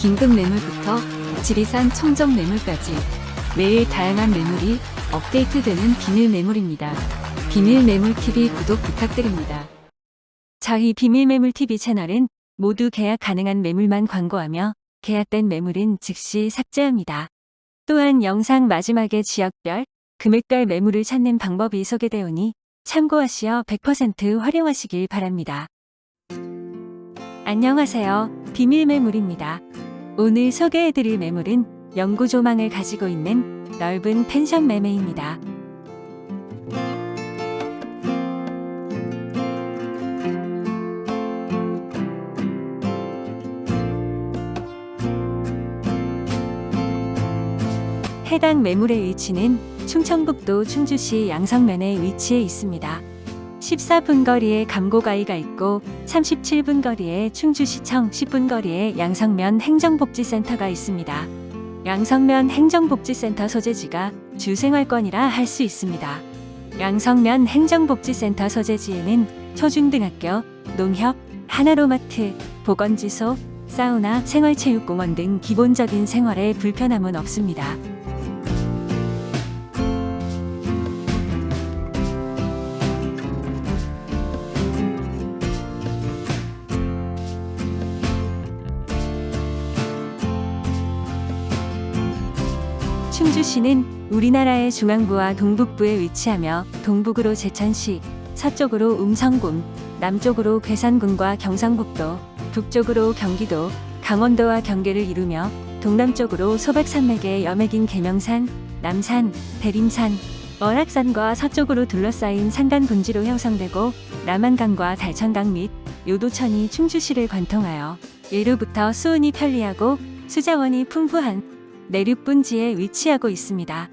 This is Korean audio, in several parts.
긴급 매물부터 지리산 청정 매물까지 매일 다양한 매물이 업데이트되는 비밀 매물입니다. 비밀 매물 TV 구독 부탁드립니다. 저희 비밀 매물 TV 채널은 모두 계약 가능한 매물만 광고하며 계약된 매물은 즉시 삭제합니다. 또한 영상 마지막에 지역별, 금액별 매물을 찾는 방법이 소개되오니 참고하시어 100% 활용하시길 바랍니다. 안녕하세요. 비밀 매물입니다. 오늘 소개해드릴 매물은 영구 조망을 가지고 있는 넓은 펜션 매매입니다. 해당 매물의 위치는 충청북도 충주시 양성면에 위치해 있습니다. 14분 거리에 감고가이가 있고 37분 거리에 충주시청 10분 거리에 양성면 행정복지센터가 있습니다. 양성면 행정복지센터 소재지가 주생활권이라 할 수 있습니다. 양성면 행정복지센터 소재지에는 초중등학교, 농협, 하나로마트, 보건지소, 사우나, 생활체육공원 등 기본적인 생활에 불편함은 없습니다. 충주시는 우리나라의 중앙부와 동북부에 위치하며 동북으로 제천시, 서쪽으로 음성군, 남쪽으로 괴산군과 경상북도, 북쪽으로 경기도, 강원도와 경계를 이루며 동남쪽으로 소백산맥의 여맥인 계명산, 남산, 대림산, 월악산과 서쪽으로 둘러싸인 산간 분지로 형성되고 남한강과 달천강 및 요도천이 충주시를 관통하여 예로부터 수온이 편리하고 수자원이 풍부한 내륙 분지에 위치하고 있습니다.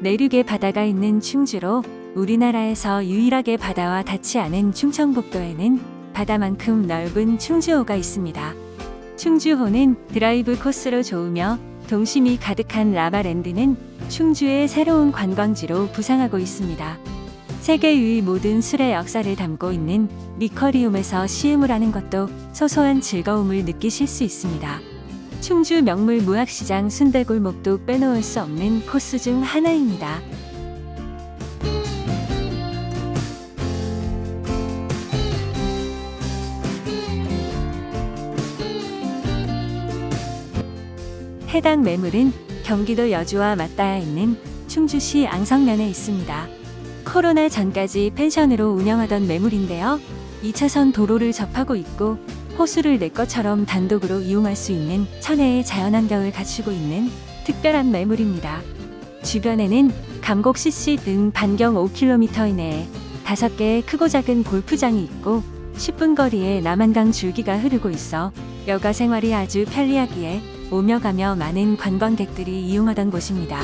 내륙에 바다가 있는 충주로 우리나라에서 유일하게 바다와 닿지 않은 충청북도에는 바다만큼 넓은 충주호가 있습니다. 충주호는 드라이브 코스로 좋으며 동심이 가득한 라바랜드는 충주의 새로운 관광지로 부상하고 있습니다. 세계 유일 모든 술의 역사를 담고 있는 리커리움에서 시음을 하는 것도 소소한 즐거움을 느끼실 수 있습니다. 충주 명물 무학시장 순대골목도 빼놓을 수 없는 코스 중 하나입니다. 해당 매물은 경기도 여주와 맞닿아 있는 충주시 앙성면에 있습니다. 코로나 전까지 펜션으로 운영하던 매물인데요. 2차선 도로를 접하고 있고 호수를 내 것처럼 단독으로 이용할 수 있는 천혜의 자연환경을 갖추고 있는 특별한 매물입니다. 주변에는 감곡 CC 등 반경 5km 이내에 5개의 크고 작은 골프장이 있고 10분 거리에 남한강 줄기가 흐르고 있어 여가 생활이 아주 편리하기에 오며 가며 많은 관광객들이 이용하던 곳입니다.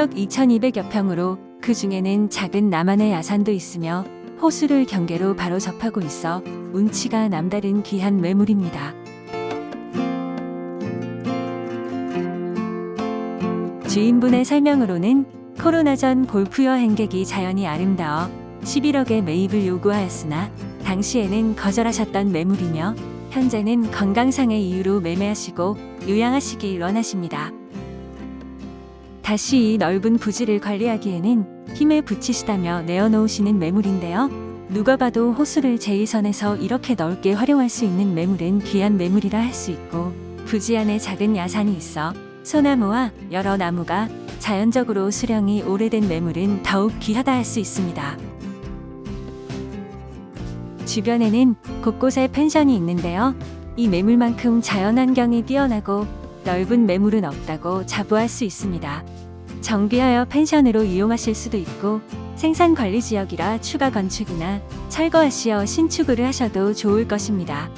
면적 2,200여 평으로 그 중에는 작은 나만의 야산도 있으며 호수를 경계로 바로 접하고 있어 운치가 남다른 귀한 매물입니다. 주인분의 설명으로는 코로나 전 골프 여행객이 자연이 아름다워 11억의 매입을 요구하였으나 당시에는 거절하셨던 매물이며 현재는 건강상의 이유로 매매하시고 요양하시길 원하십니다. 다시 이 넓은 부지를 관리하기에는 힘을 붙이시다며 내어놓으시는 매물인데요. 누가 봐도 호수를 제1선에서 이렇게 넓게 활용할 수 있는 매물은 귀한 매물이라 할 수 있고 부지 안에 작은 야산이 있어 소나무와 여러 나무가 자연적으로 수령이 오래된 매물은 더욱 귀하다 할 수 있습니다. 주변에는 곳곳에 펜션이 있는데요. 이 매물만큼 자연환경이 뛰어나고 넓은 매물은 없다고 자부할 수 있습니다. 정비하여 펜션으로 이용하실 수도 있고 생산 관리 지역이라 추가 건축이나 철거하시어 신축을 하셔도 좋을 것입니다.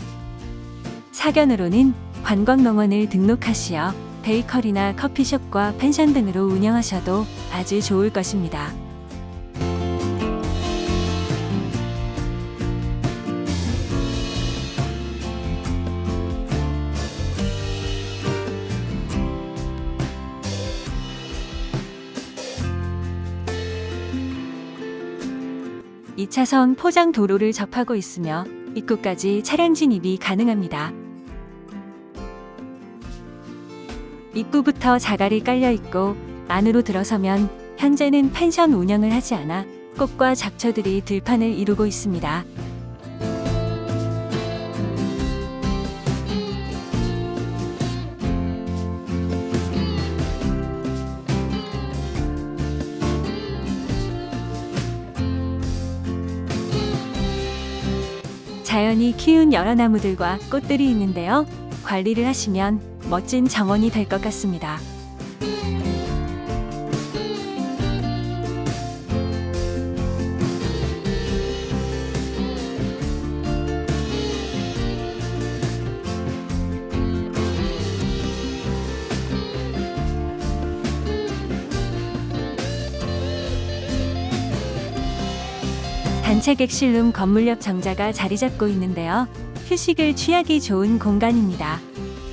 사견으로는 관광농원을 등록하시어 베이커리나 커피숍과 펜션 등으로 운영하셔도 아주 좋을 것입니다. 2차선 포장 도로를 접하고 있으며 입구까지 차량 진입이 가능합니다. 입구부터 자갈이 깔려 있고 안으로 들어서면 현재는 펜션 운영을 하지 않아 꽃과 잡초들이 들판을 이루고 있습니다. 자연이 키운 여러 나무들과 꽃들이 있는데요. 관리를 하시면 멋진 정원이 될 것 같습니다. 단체 객실룸 건물 옆 정자가 자리 잡고 있는데요. 휴식을 취하기 좋은 공간입니다.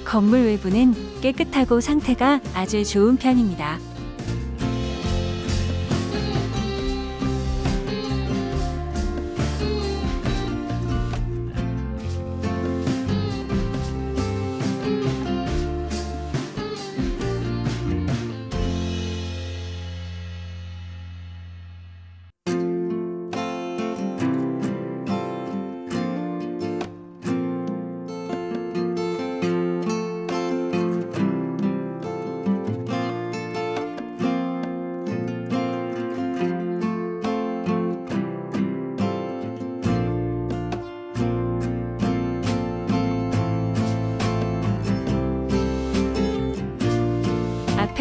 건물 외부는 깨끗하고 상태가 아주 좋은 편입니다.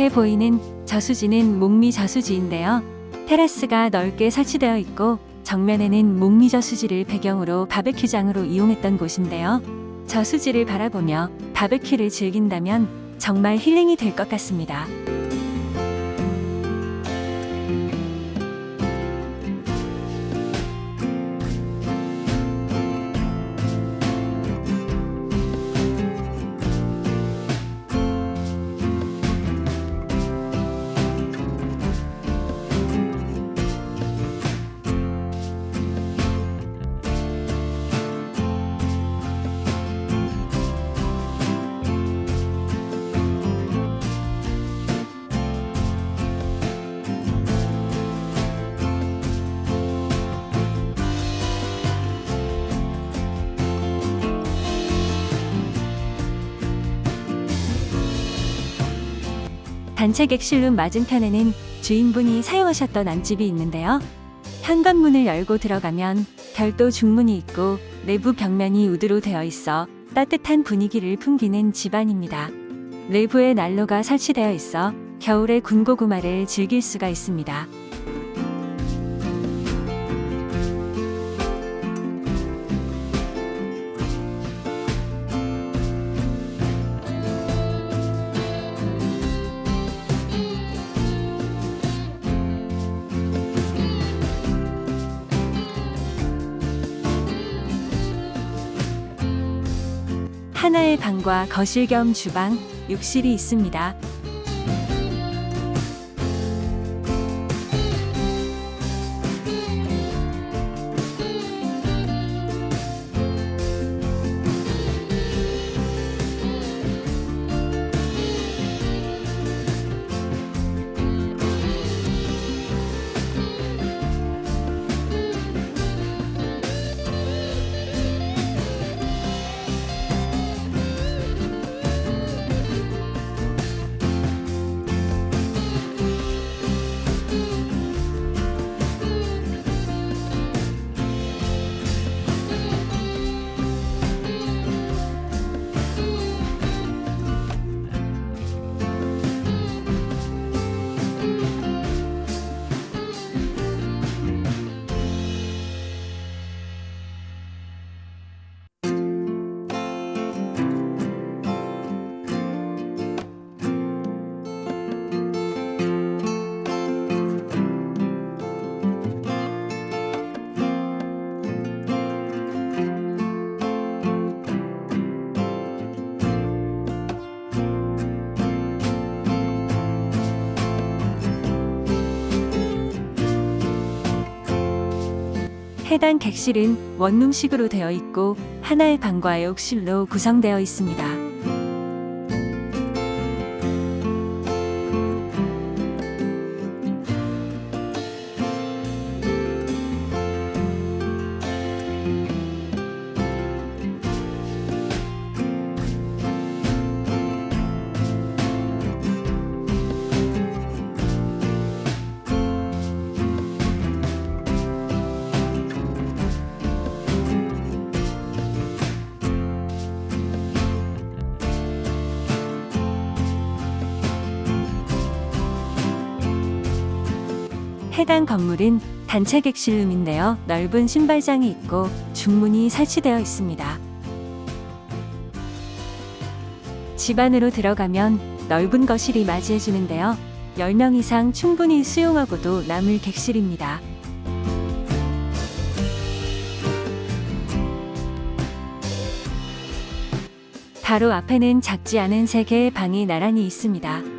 보이는 저수지는 목미 저수지인데요. 테라스가 넓게 설치되어 있고 정면에는 목미 저수지를 배경으로 바베큐장으로 이용했던 곳인데요. 저수지를 바라보며 바베큐를 즐긴다면 정말 힐링이 될 것 같습니다. 단체 객실룸 맞은편에는 주인분이 사용하셨던 안집이 있는데요. 현관문을 열고 들어가면 별도 중문이 있고 내부 벽면이 우드로 되어 있어 따뜻한 분위기를 풍기는 집안입니다. 내부에 난로가 설치되어 있어 겨울의 군고구마를 즐길 수가 있습니다. 하나의 방과 거실 겸 주방, 욕실이 있습니다. 해당 객실은 원룸식으로 되어 있고 하나의 방과 욕실로 구성되어 있습니다. 해당 건물은 단체 객실룸인데요. 넓은 신발장이 있고 중문이 설치되어 있습니다. 집 안으로 들어가면 넓은 거실이 맞이해 주는데요. 10명 이상 충분히 수용하고도 남을 객실입니다. 바로 앞에는 작지 않은 세 개의 방이 나란히 있습니다.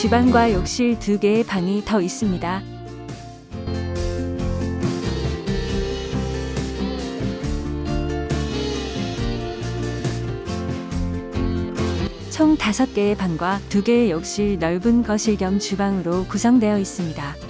주방과 욕실 두 개의 방이 더 있습니다. 총 다섯 개의 방과 두 개의 욕실 넓은 거실 겸 주방으로 구성되어 있습니다.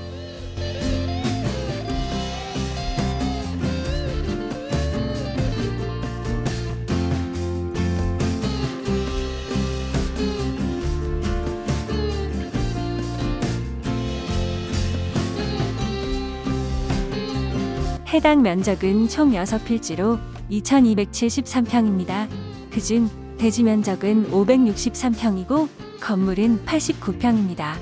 해당 면적은 총 6필지로 2273평입니다. 그중 대지 면적은 563평이고 건물은 89평입니다.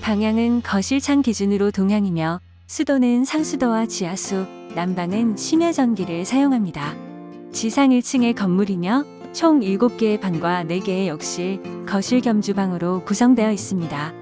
방향은 거실창 기준으로 동향이며 수도는 상수도와 지하수, 난방은 심야 전기를 사용합니다. 지상 1층의 건물이며 총 7개의 방과 4개의 욕실, 거실 겸 주방으로 구성되어 있습니다.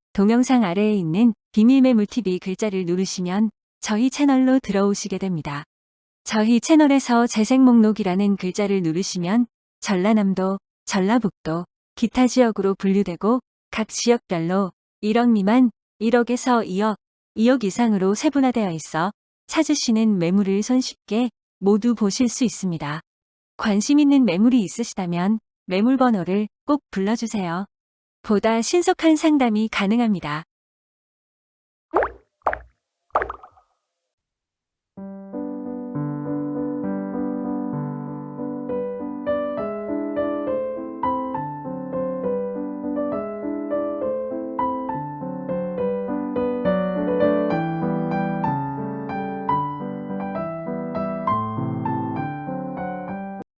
동영상 아래에 있는 비밀 매물TV 글자를 누르시면 저희 채널로 들어오시게 됩니다. 저희 채널에서 재생 목록이라는 글자를 누르시면 전라남도, 전라북도, 기타 지역으로 분류되고 각 지역별로 1억 미만, 1억에서 2억, 2억 이상으로 세분화되어 있어 찾으시는 매물을 손쉽게 모두 보실 수 있습니다. 관심 있는 매물이 있으시다면 매물 번호를 꼭 불러주세요. 보다 신속한 상담이 가능합니다.